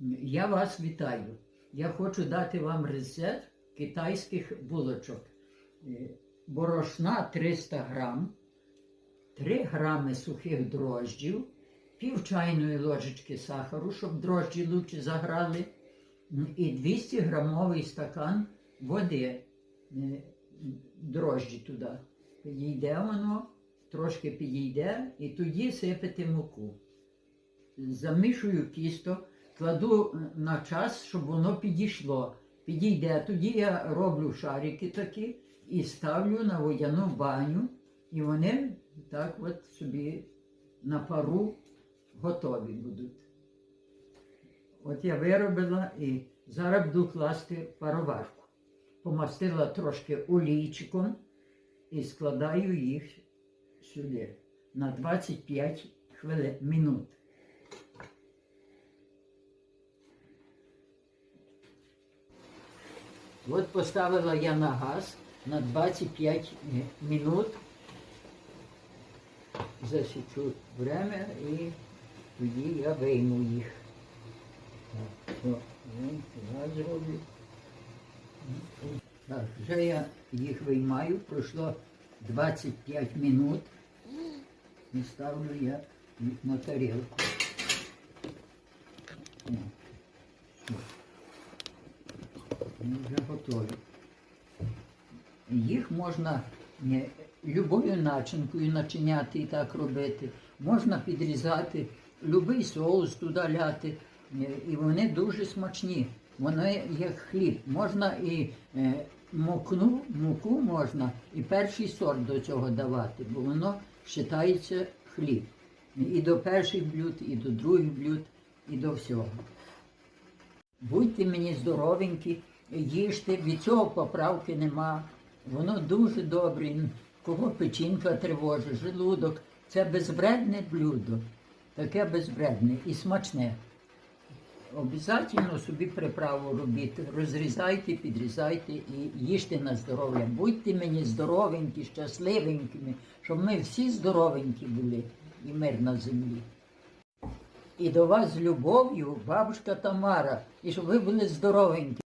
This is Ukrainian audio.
Я вас вітаю. Я хочу дати вам рецепт китайських булочок. Е, Борошна 300 грам, 3 грами сухих дрожджів, пів чайної ложечки сахару, щоб дрожджі лучше заграли, і 200 грамовий стакан води. Е, Дрожджі туди. Підійде воно, трошки підійде, і тоді сипати муку замішую тісто, кладу на час, щоб воно підійшло. Підійде. Тоді я роблю шарики такі і ставлю на водяну баню, і вони так от собі на пару готові будуть. От я виробила і зараз буду класти пароварку. Помастила трошки олійчиком і складаю їх сюди на 25 хвилин минут. От поставила я на газ на 25 минут. Засічу время і тоді я вийму їх. Так, о, ну, я зроблю. Так, вже я їх виймаю, пройшло 25 минут і ставлю я на тарілку. О. Вже готові. Їх можна любою начинкою начиняти і так робити. Можна підрізати, любий соус туди ляти. е, І вони дуже смачні. Вони як хліб. Можна і е, мукну, муку можна і перший сорт до цього давати, бо воно вважається хліб. І до перших блюд, і до других блюд, і до всього. Будьте мені здоровенькі, їжте, від цього поправки нема. Воно дуже добре. Кого печінка тривожить, желудок. Це безвредне блюдо, таке безвредне і смачне. Обязательно собі приправу робіть, розрізайте, підрізайте і їжте на здоров'я. Будьте мені здоровенькі, щасливенькими, щоб ми всі здоровенькі були і мир на землі. І до вас з любов'ю, бабушка Тамара, і щоб ви були здоровенькі.